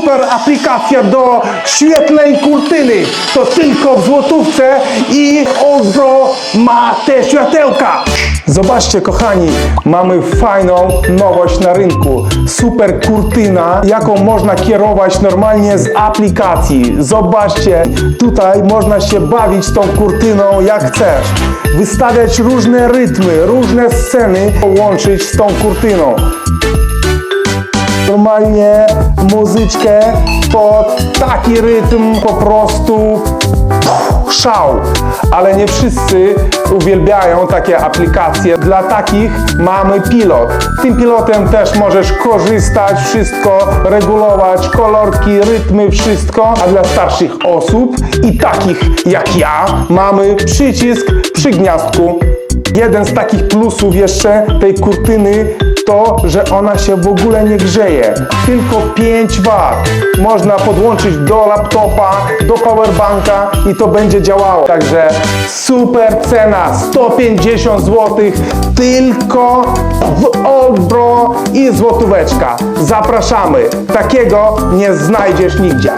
super aplikacja do świetlej kurtyny. To tylko w złotówce i Ozro ma te światełka. Zobaczcie kochani, mamy fajną nowość na rynku. Super kurtyna, jaką można kierować normalnie z aplikacji. Zobaczcie, tutaj można się bawić tą kurtyną jak chcesz. Wystawiać różne rytmy, różne sceny, połączyć z tą kurtyną normalnie muzyczkę pod taki rytm po prostu pff, szał. Ale nie wszyscy uwielbiają takie aplikacje. Dla takich mamy pilot. Tym pilotem też możesz korzystać, wszystko regulować, kolorki, rytmy, wszystko. A dla starszych osób i takich jak ja mamy przycisk przy gniazdku. Jeden z takich plusów jeszcze tej kurtyny to, że ona się w ogóle nie grzeje. Tylko 5 W. Można podłączyć do laptopa, do powerbanka i to będzie działało. Także super cena, 150 zł tylko w Oldbro i złotóweczka. Zapraszamy. Takiego nie znajdziesz nigdzie.